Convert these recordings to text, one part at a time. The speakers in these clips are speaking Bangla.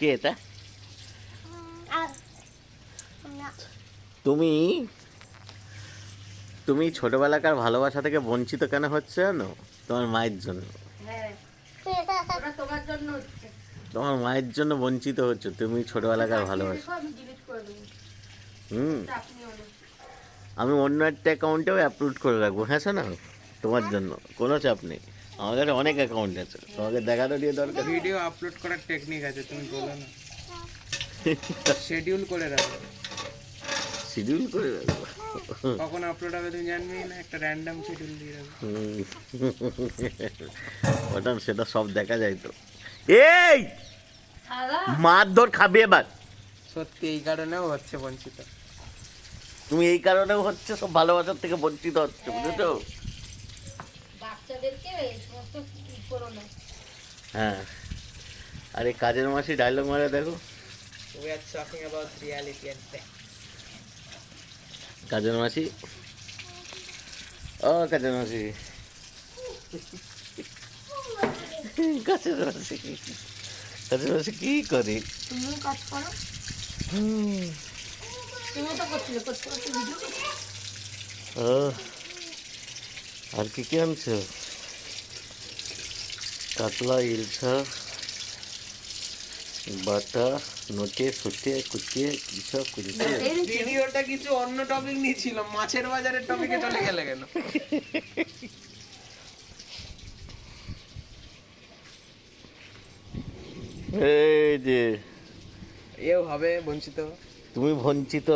কে এটা? তুমি তুমি ছোটবেলাকার ভালোবাসা থেকে বঞ্চিত কেন হচ্ছে জানো? তোমার মায়ের জন্য। হ্যাঁ তোমার জন্য হচ্ছে। তোমার মায়ের জন্য বঞ্চিত হচ্ছে তুমি ছোটবেলাকার ভালোবাসা। আমি ডিলিট করে দেবো। হুম। চাপ নিও না আমি অন্য একটা অ্যাকাউন্টেও অ্যাপ্লোড করে রাখব হ্যাঁ শোনা তোমার জন্য কোনো চাপ নেই। কাছে অনেক অ্যাকাউন্ট আছে। তোমাকে দেখানো দিয়ে দরকার। ভিডিও আপলোড করার টেকনিক আছে তুমি বলো না। শিডিউল করে রাখো। শিডিউল করে রাখব? কখন আপলোড হবে তুমি জানবে না একটা র্যান্ডম শিডিউল দিয়ে রাখো। হুম। ওটা সেটা সব দেখা যায় তো। এই! মারধর খাবে এবার। সত্যি এই কারণেও হচ্ছে বঞ্চিত। তুমি এই কারণেও হচ্ছে সব ভালোবাসার থেকে বঞ্চিত হচ্ছে বুঝেছ? বাচ্চাদেরকে সমস্ত করো না। হ্যাঁ। আরে কাজের মাসি ডায়লগ মারে দেখো। We are talking about reality and fact কাজের মাসি। ও কাজের মাসি। কাজের মাসি। কাজের মাসি কি করে? তুমিও কাজ করো। তুমিও তো করছিলে করতে করতে ভিডিও ও। আর কি কি আনছো? কাতলা ইলছা বাটা নোটে ফুটে কুচিয়ে কি সব করেছে ভিডিওটা কিছু অন্য টপিক নিয়েছিল মাছের বাজারের টপিকে চলে গেলে কেন? এই যে এও হবে বঞ্চিত। তুমি বঞ্চিত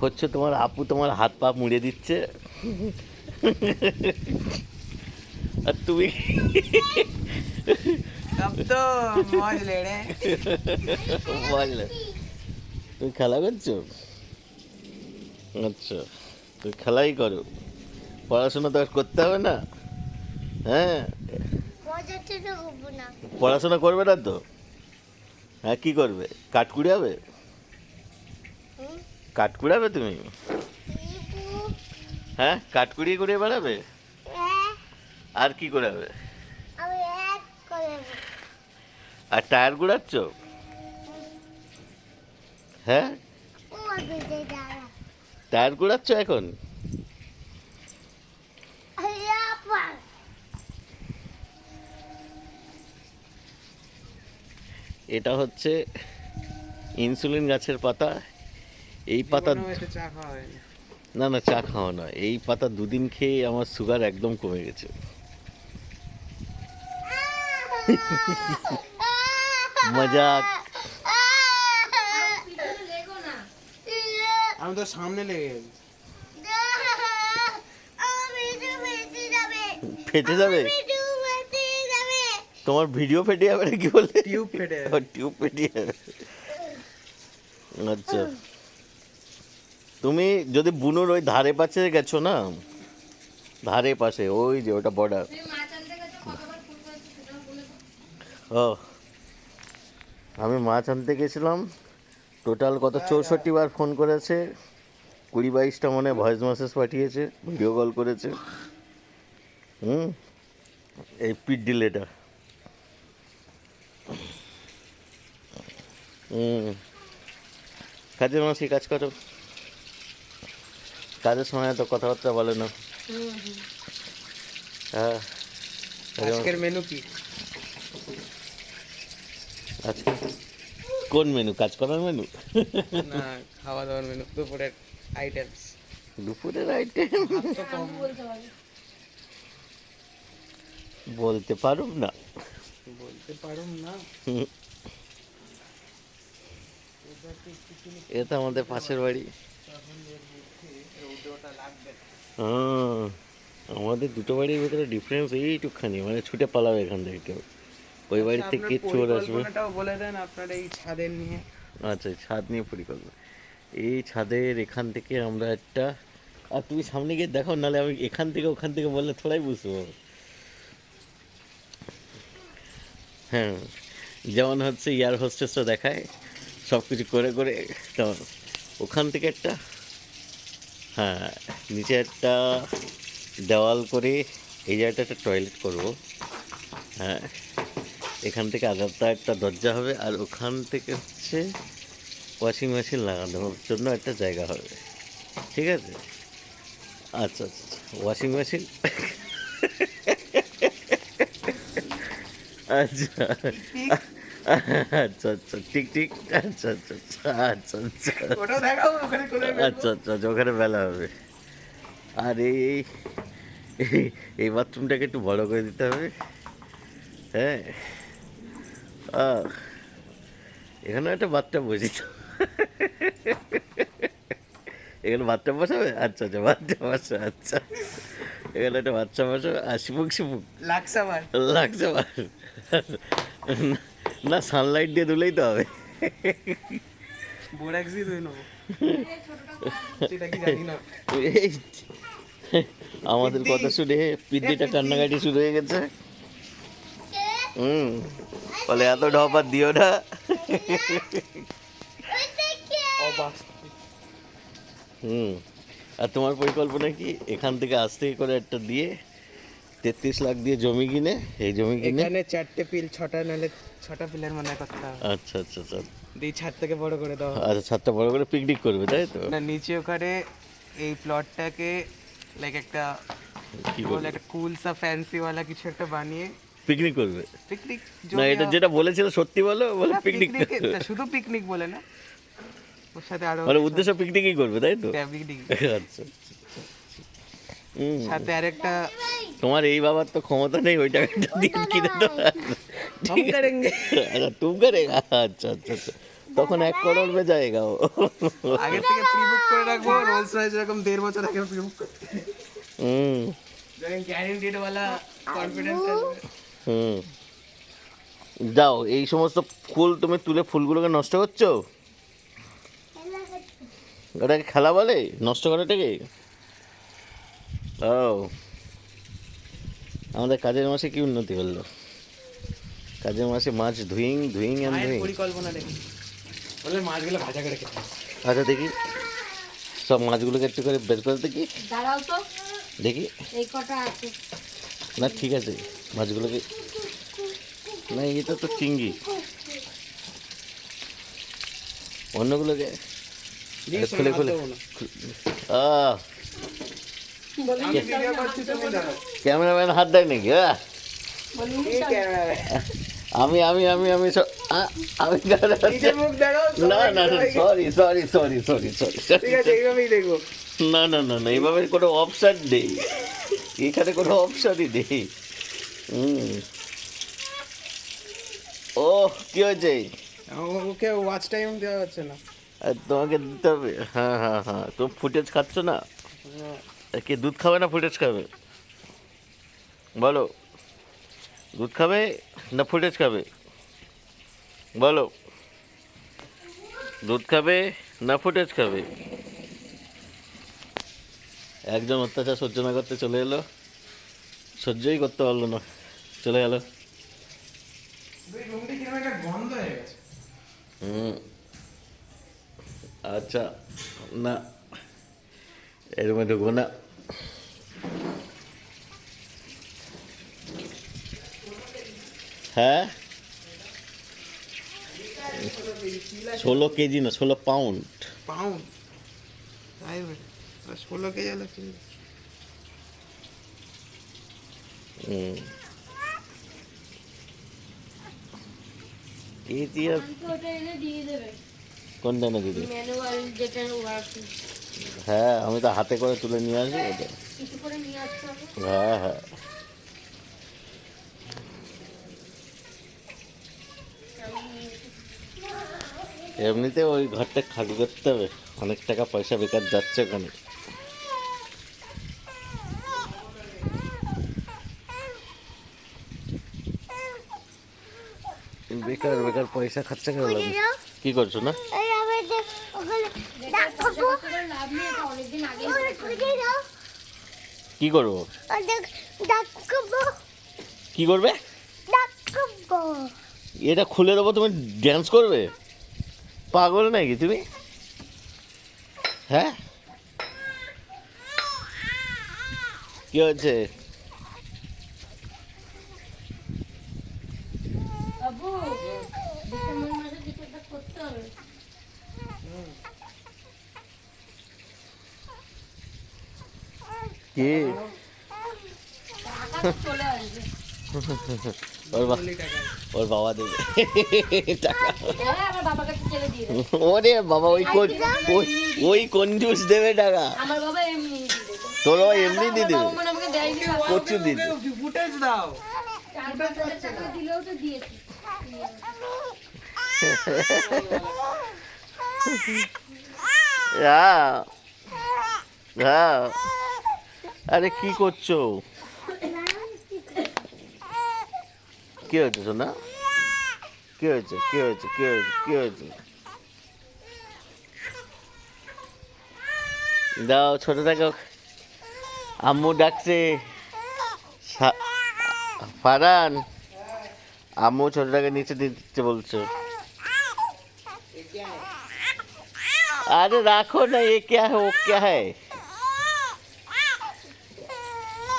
হচ্ছে তোমার আপু তোমার হাত পা মুড়ে দিচ্ছে। আর তুমি তুমি খেলা করছ? আচ্ছা তুমি খেলাই করো। পড়াশোনা তো আর করতে হবে না। হ্যাঁ? পড়াশোনা করবে না তো? হ্যাঁ কি করবে? কাঠ কুড়াবে? হুম? কাঠ কুড়াবে তুমি? হ্যাঁ কাঠ কুড়িয়ে কুড়িয়ে বেড়াবে? হ্যাঁ, আর কি করাবে আমি এক করে দেবো। আর টায়ার গুড়াচ্ছ হ্যাঁ? টায়ার গুড়াচ্ছ এখন? এটা হচ্ছে ইনসুলিন গাছের পাতা। এই পাতা চা খাওয়া না না চা খাওয়া না এই পাতা দুদিন খেয়ে আমার সুগার একদম কমে গেছে। মজাক আমি তো সামনে লেগে গেছি। ফেটে যাবে? তোমার ভিডিও ফেটে যাবে না কি বললে টিউব ফেটে যাবে। টিউব ফেটে যাবে। আচ্ছা। তুমি যদি বুনুর ওই ধারে পাশে গেছো না ধারে পাশে ওই যে ওটা বর্ডার তুমি মাছ আনতে গেছো কতবার ফোন করেছ সেটাও বলে দাও। ও আমি মাছ আনতে গেছিলাম। টোটাল কত? চৌষট্টি বার ফোন করেছে। কুড়ি বাইশটা মনে ভয়েস মেসেজ পাঠিয়েছে ভিডিও কল করেছে। হুম? এই পিট ডিলেটা হুম। কাজের মাসি কাজ করো। কাজের সময় তো কথাবার্তা বলে না। হ্যাঁ। আজকের মেনু কি? কোন মেনু কাজ করার মেনু না খাওয়া দাওয়ার মেনু দুপুরের আইটেমস দুপুরের আইটেম বলতে পারুম না। বলতে পারুম না। এটা আমাদের পাশের বাড়ি। হ্যাঁ, আমাদের দুটো বাড়ির ভিতরে ডিফারেন্স এইটুকখানি মানে ছুটে পালাবে এখান থেকে কেউ। ওই বাড়ি থেকে চোর আসবে? বলে দেন আপনার এই ছাদের নিয়ে। আচ্ছা ছাদ নিয়ে পরিকল্পনা। এই ছাদের এখান থেকে আমরা একটা আর তুমি সামনে গিয়ে দেখো নাহলে আমি এখান থেকে ওখান থেকে বললে থোড়াই বুঝতে পারব। হ্যাঁ যেমন হচ্ছে এয়ার হোস্টেসটা দেখায় সব কিছু করে করে তেমন। ওখান থেকে একটা হ্যাঁ নিচে একটা দেওয়াল করে এই জায়গাটা একটা টয়লেট করব। হ্যাঁ। এখান থেকে আলাদা একটা দরজা হবে আর ওখান থেকে হচ্ছে ওয়াশিং মেশিন লাগানোর জন্য একটা জায়গা হবে। ঠিক আছে? আচ্ছা আচ্ছা ওয়াশিং মেশিন আচ্ছা আচ্ছা আচ্ছা ঠিক ঠিক আচ্ছা আচ্ছা আচ্ছা আচ্ছা আচ্ছা। আচ্ছা আচ্ছা আচ্ছা, ওখানে বেলা হবে। আর এই এই- বাথরুমটাকে একটু বড় করে দিতে হবে। হ্যাঁ। এখানে একটা বাচ্চা বসি এখানে বাচ্চা বসাবে? আচ্ছা আচ্ছা বাচ্চা বসা আচ্ছা। এখানে একটা বাচ্চা বসাবে। আর শিপুক শিপুক আবার লাগছে না সানলাইট দিয়ে ধুলেই তো হবে। বোরাক্সই ধুয়ে নেব। সেটা কি জানি না। আমাদের কথা শুনে পিদ্দিটা কান্নাকাটি শুরু হয়ে গেছে। হুম বলে এত ঢপ আর দিও না। হুম আর তোমার পরিকল্পনা কি? এখান থেকে আসতে করে একটা দিয়ে তেত্রিশ লাখ দিয়ে জমি কিনে এই জমি কিনে। এখানে চারটে পিল ছটা নাহলে ছটা পিলের মনে হয় করতে হবে। আচ্ছা আচ্ছা আচ্ছা। দিয়ে ছাদ থেকে বড় করে দাও। আচ্ছা ছাদটা বড় করে পিকনিক করবে তাই তো? না নিচে ওখানে এই প্লটটাকে লাইক একটা কি কি বলে একটা কুল সা ফ্যান্সি ওয়ালা কিছু একটা বানিয়ে পিকনিক করবে। পিকনিক না এটা যেটা বলেছিল সত্যি বলো বলে পিকনিক শুধু পিকনিক বলে না। ওর সাথে আরও মানে উদ্দেশ্য পিকনিকই করবে তাই তো? হ্যাঁ, পিকনিক আচ্ছা। সাথে আরেকটা তোমার এই বাবার তো ক্ষমতা নেই ওই টাকাটা দিয়ে কিনে আচ্ছা আচ্ছা আচ্ছা তখন এক করোড় মে যায়গা ও। আগে থেকে প্রি বুক করে রাখব রোলস রয়েস এরকম দেড় বছর আগে প্রি বুক হুম। কনফিডেন্স হুম। যাও এই সমস্ত ফুল তুমি তুলে ফুলগুলোকে নষ্ট করছ? ওটাকে খেলা বলে? নষ্ট করাটাকে ও। আমাদের কাজের মাসে কি উন্নতি করল কাজের মাসে মাছ ধুইং ধুইং অ্যান্ড ধুইং। পরিকল্পনা দেখি। বলে মাছগুলো ভাজা করে খেতে আচ্ছা দেখি। সব মাছগুলোকে একটু করে বের করে দেখি। দাঁড়াও তো। দেখি। এই কটা আছে। না ঠিক আছে মাছগুলোকে না এটা তো চিংড়ি। অন্যগুলোকে খুলে খুলে। ক্যামেরাম্যান হাত দেয় নাকি? আমি আমি আমি আমি আমি না না না sorry sorry sorry sorry sorry না না না না এইভাবে কোনো অপশান নেই। এখানে কোনো অপশানই নেই। হুম। ও কি হয়েছে? ওকে ওয়াচ টাইম দেওয়া হচ্ছে না। তোমাকে দিতে হবে? হ্যাঁ হ্যাঁ হ্যাঁ। তুমি ফুটেজ খাচ্ছ না? কে দুধ খাবে না ফুটেজ খাবে? বলো। দুধ খাবে না ফুটেজ খাবে? বলো। দুধ খাবে না ফুটেজ খাবে? একজন অত্যাচার সহ্য না করতে চলে এলো। সহ্যই করতে পারল না। চলে গেল। হুম। আচ্ছা না। এর মধ্যে গোনা হ্যাঁ? ষোলো কেজি না ষোলো পাউন্ড পাউন্ড ষোলো কেজি হলে এনে দেবে ওয়ার্ক হ্যাঁ আমি তো হাতে করে তুলে নিয়ে আসব ওটা হ্যাঁ হ্যাঁ এমনিতে ওই ঘরটা খালি করতে হবে। অনেক টাকা পয়সা বেকার যাচ্ছে ওখানে। বেকার বেকার পয়সা খরচা করে লাগে কি করছ না? এই আমি দেখ ওখানে ডাকবো লাভ নেই এটা অনেকদিন আগে ওখানে খুঁজে দাও কি করব? কি করবে এটা খুলে দেবো তুমি ড্যান্স করবে? পাগল নাকি তুমি? হ্যাঁ? কি হচ্ছে কে? ওর বাবা দেবে। ওরে বাবা, ওই কোন ওই কঞ্জুস দেবে টাকা? তোর এমনি দিয়ে দেবে। প্রচুর দিয়ে ফুটেজ হ্যাঁ। হ্যাঁ। আরে কি করছ? কি হয়েছে সোনা? কি হয়েছে? কি হয়েছে? কি হয়েছে? কি হয়েছে? দাও ছোটটাকে আম্মু ডাকছে। ফারান আম্মু ছোটটাকে নিচে দিতে বলছো। আরে রাখো না, এ ক্যা হ্যাঁ ও ক্যা হ্যাঁ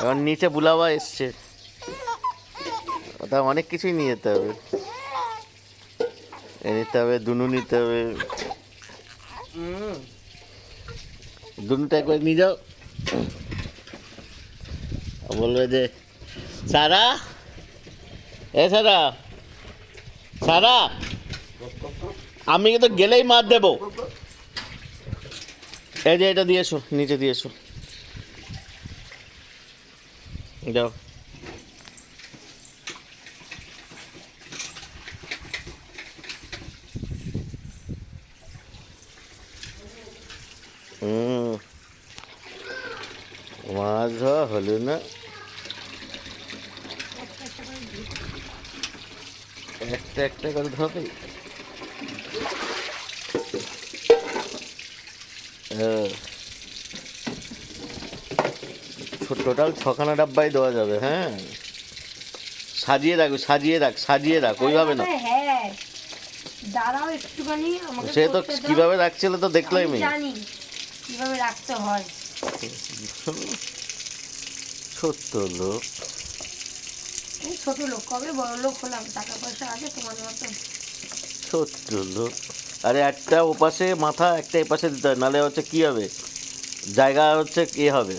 এখন নিচে বুলাওয়া এসছে। ওটা অনেক কিছুই নিয়ে যেতে হবে। এ নিতে হবে, দুনু নিতে হবে। দুনুটা একবার নিয়ে যাও। বলবে যে, সারা? এ সারা সারা? আমি কিন্তু গেলেই মার দেবো। এই যে এটা দিয়েছ নিচে দিয়েছ যাও হুম মাছ ধোয়া হলো না একটা একটা করে ধোবে টোটাল ছখানা ডাব্বাই দেওয়া যাবে হ্যাঁ? সাজিয়ে রাখ সাজিয়ে রাখ সাজিয়ে রাখ ওইভাবে না। হ্যাঁ দাঁড়াও একটুখানি সে তো। কীভাবে রাখছিল তো দেখলাই আমি আমি জানি কীভাবে রাখতে হয়। ছোট্ট লোক। ছোট লোক কবে বড় লোক হলাম? টাকা পয়সা আছে তোমার মতো। ছোট্ট লোক। আরে একটা ওপাশে মাথা একটা এপাশে দিতে হয় নাহলে হচ্ছে কি হবে? জায়গা হচ্ছে কি হবে।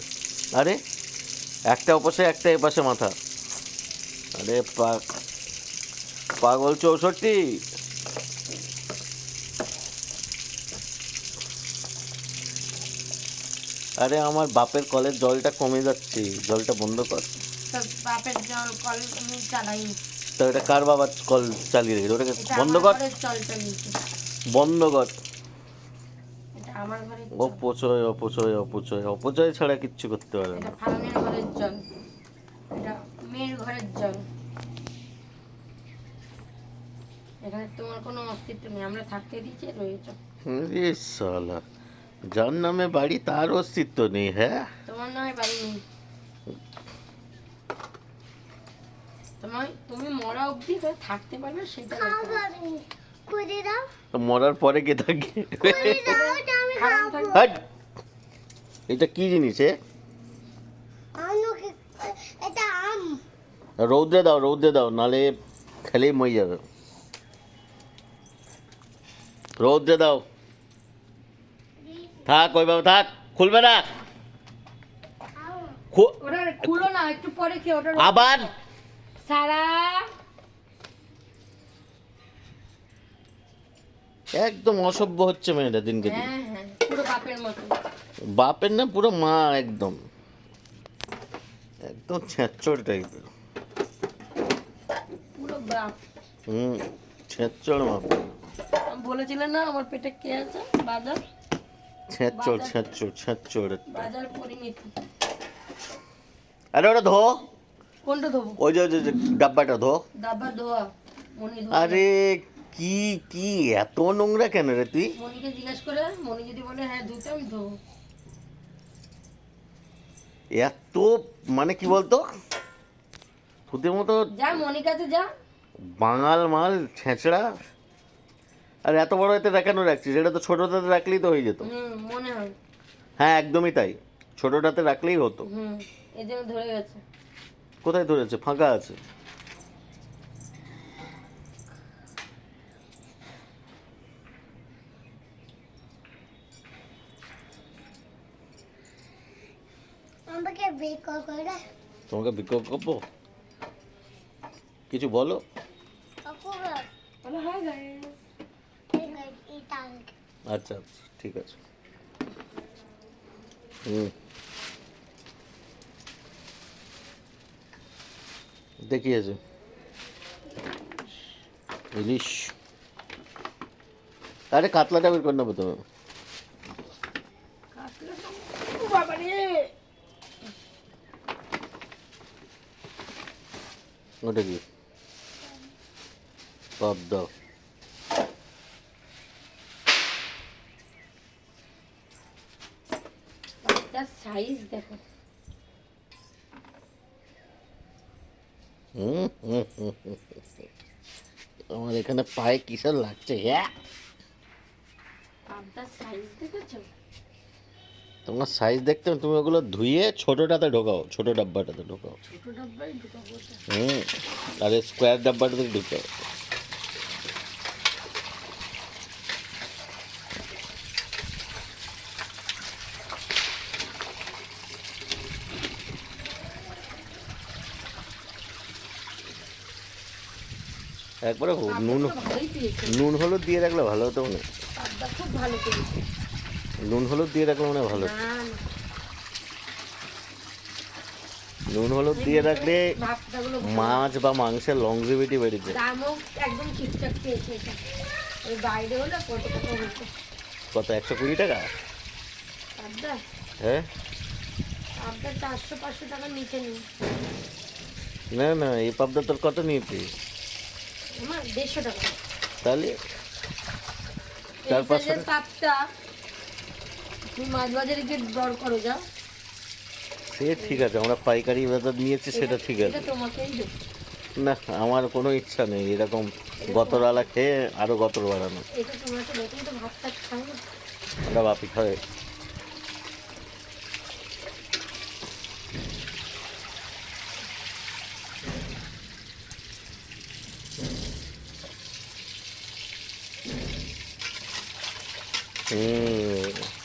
আরে একটা ওপাশে একটা এপাশে মাথা। আরে পা- পাগল চৌষট্টি। আরে আমার বাপের কলের জলটা কমে যাচ্ছে জলটা বন্ধ কর। তো বাপের জল কল আমি চালাইনি তো এটা কার বাবার কল চালিয়ে রেখেছে? ওটাকে বন্ধ কর। বন্ধ কর। আমার অপচয় অপচয় অপচয় অপচয় ছাড়া কিচ্ছু করতে পারে না। ফালানের ঘরের জল। এটা মেয়ের ঘরের জল। এখানে তোমার কোনো অস্তিত্ব নেই। আমরা থাকতে দিচ্ছি রয়েছ রে সালা যার নামে বাড়ি তার অস্তিত্ব নেই হ্যাঁ? তোমার নয় বাড়ি নেই। তোমার তুমি মরা অবধি থাকতে পারবে সেটা মরার পরে কে থাকে হাট! এটা কি জিনিস এ? রৌদ্রে দাও রৌদ্রে দাও নালে খেলেই মই যাবে। রৌদ্রে দাও। থাক ওইভাবে থাক খুলবে না। খুলো না একটু পরে খেয়ে ওটা আবার? সারা। একদম অসভ্য হচ্ছে মেয়েটা দিনকে দিন। হ্যাঁ হ্যাঁ। পুরো বাপের মতো। বাপের না পুরো মা একদম। একদম ছেঁচড় টাইপের পুরো বাপ। হুম ছেঁচড় আমি বলেছিলেন না আমার পেটে কে আছে? বাজার? ছেঁচড় ছেঁচড় ছেঁচড় বাজার পরিণীতি আরে ওটা ধো। কোনটা ধোবো? ওই যে ওই যে ডাব্বাটা ধো। ডাব্বা ধোয়া। আরে কি কি এত নোংরা কেন রে তুই? মনিকে জিজ্ঞেস করে মনি যদি বলে হ্যাঁ ধুতে আমি ধোবো। এত মানে কি বলতো? তোদের মতো যা মনির কাছে যা। বাঙাল মাল ছেঁচড়া। আর এত বড় এতে দেখানো রাখছিস এটা তো ছোটটাতে রাখলেই তো হয়ে যেত। হুম মনে হয়। হ্যাঁ একদমই তাই। ছোটোটাতে রাখলেই হতো। হুম এই জন্য ধরে গেছে। কোথায় ধরেছে? ফাঁকা আছে। আমাকে বের করে তোমাকে বিক্ষোভ করব? কিছু বলো। হ্যাঁ। এটা আচ্ছা আচ্ছা ঠিক আছে। হুম। দেখিয়েছে ইলিশ। আরে কাতলাটা বের করে নেব তুমি কাতলা ও বাবা রে ওটা কি? পাবদা সাইজ দেখো। আমার এখানে পায়ে কিসের লাগছে হ্যাঁ? সাইজ দেখেছ? তোমার সাইজ দেখতে তুমি ওগুলো ধুয়ে ছোটোটাতে ঢোকাও ছোটো ডাব্বাটাতে ঢোকাও। হুম আর স্কোয়ার ডাব্বাটাতে ঢুকাও। একবারে নুন নুন হলুদ দিয়ে রাখলে ভালো হতো না পাবদা খুব ভালো নুন হলুদ দিয়ে রাখলে মনে ভালো। নুন হলুদ দিয়ে রাখলে মাছ বা মাংসের লংজিভিটি বেড়েছে। দামও একদম ঠিকঠাক পেয়েছে ওই বাইরে হলে কত টাকা কত একশো কুড়ি টাকা? হ্যাঁ? চারশো পাঁচশো টাকার নিচে নেই। না না এই পাবদা তোর কত নিয়েছি? দেড়শো টাকা। তাহলে? চার পাঁচশো পাবদা তুমি মাছ বাজারে গিয়ে দর করো যাও। সে ঠিক আছে আমরা পাইকারি বাজার নিয়েছি সেটা ঠিক আছে। তোমাকেই না আমার কোনো ইচ্ছা নেই এরকম গতরালা খেয়ে আরও গতর বাড়ানো। আমরা বাপি খাবে। হুম।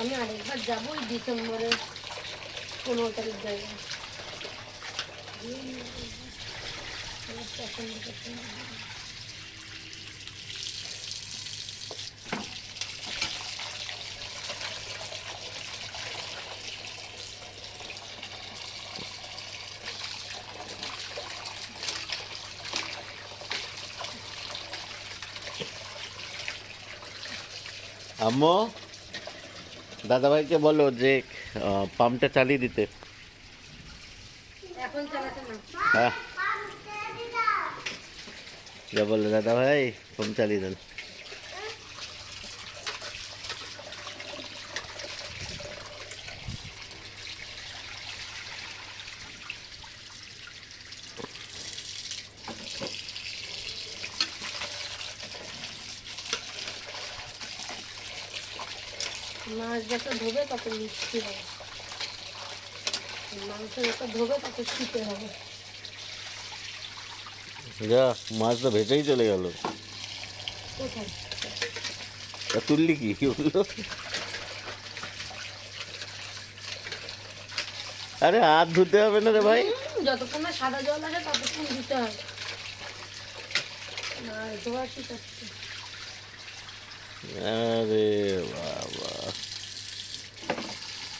আমি আরেকবার যাবো ওই ডিসেম্বরের পনেরো তারিখ জায়গায় আম্মু দাদাভাইকে বলো যে পাম্পটা চালিয়ে দিতে। হ্যাঁ। যা বলল দাদা ভাই পাম্প চালিয়ে দেন মাছ যত ধোবে তত মিষ্টি হবে মাংস যত ধোবে তত শীতে হবে। যা মাছ তো ভেজেই চলে গেল। কোথায়? তুললি কি? আরে হাত ধুতে হবে না রে ভাই। যতক্ষণ না সাদা জল আসে ততক্ষণ দিতে আছে। আরে বাবা।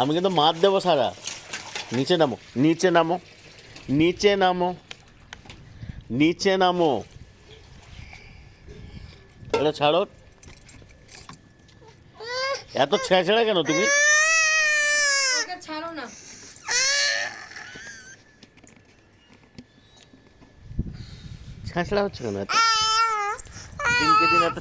আমি কিন্তু মার দেবো সারা। নিচে নামো। নিচে নামো। নিচে নামো। নিচে নামো। এটা ছাড়ো। এত ছেঁচড়া কেন তুমি? ছাড়ো না। ছেঁচড়া হচ্ছে কেন এত? দিনকে দিন এত